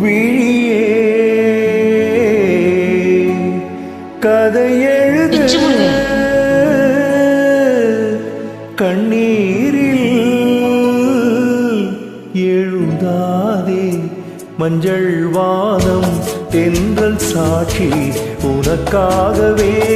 விழியே. கதை எழுது. கண்ணீரில் எழுதாதே மஞ்சள் வானம் தென்றல் சாட்சி உனக்காகவே.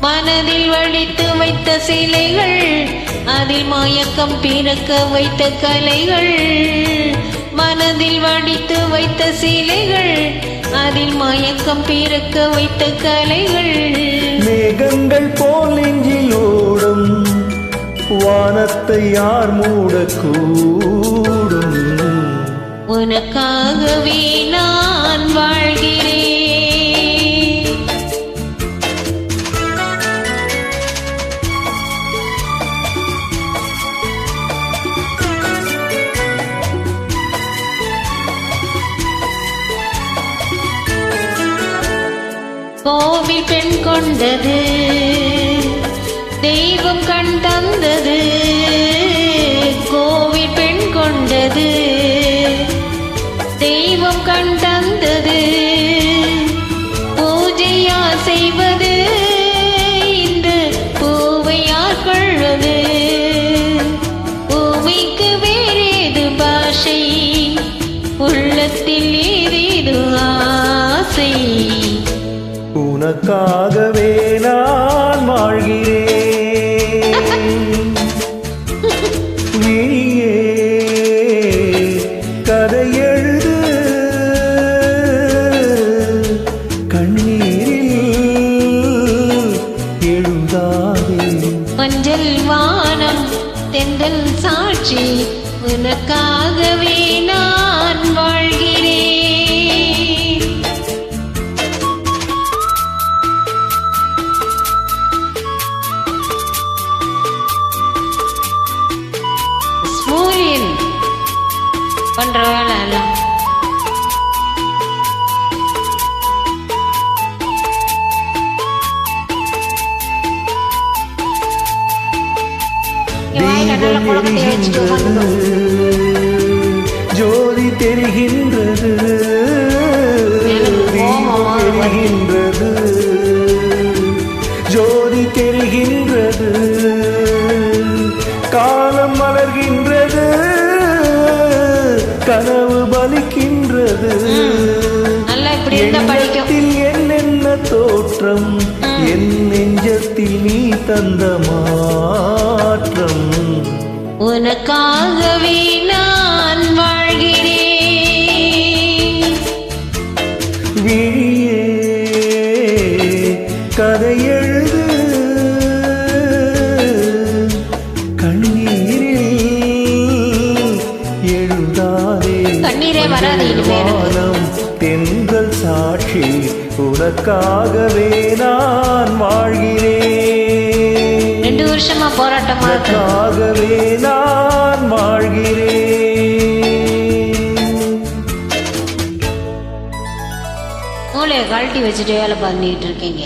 மனதில் வழித்து வைத்த சிலைகள் அதில் மயக்கம் பிறக்க வைத்த கலைகள். மனதில் வடித்து வைத்த சிலைகள் அதில் மயக்கம் பிறக்க வைத்த கலைகள். மேகங்கள் போல் நெஞ்சில் ஓடும் வானத்தை யார் மூடக்கூடும்? உனக்காகவே நான் வாழ்கிறேன். கொண்டது. தெய்வம் கண் தந்தது. கோவில் பெண் கொண்டது. தெய்வம் கண் உனக்காகவே நான் வாழ்கிறேன். விழியே கதை எழுது. கண்ணீரில் எழுதாதே. மஞ்சள் வானம் தென்றல் சாட்சி உனக்காகவே எரிகின்றது. ஜோதி தெரிகின்றது. எரிகின்றது. ஜோதி தெரிகின்றது. தந்த மாற்றம். உனக்காகவே நான் வாழ்கிறேன். விழியே கதை எழுது. கண்ணீரில் எழுதாதே கண்ணீரே வராது. வானம் தென்றல் சாட்சி. உனக்காகவே நான் வாழ்கிறேன். போராட்டமா உனக்காகவே நான் வாழ்கிறேன். மூளையை கழட்டி வச்சுட்டு வேலை பண்ணிட்டு இருக்கீங்க.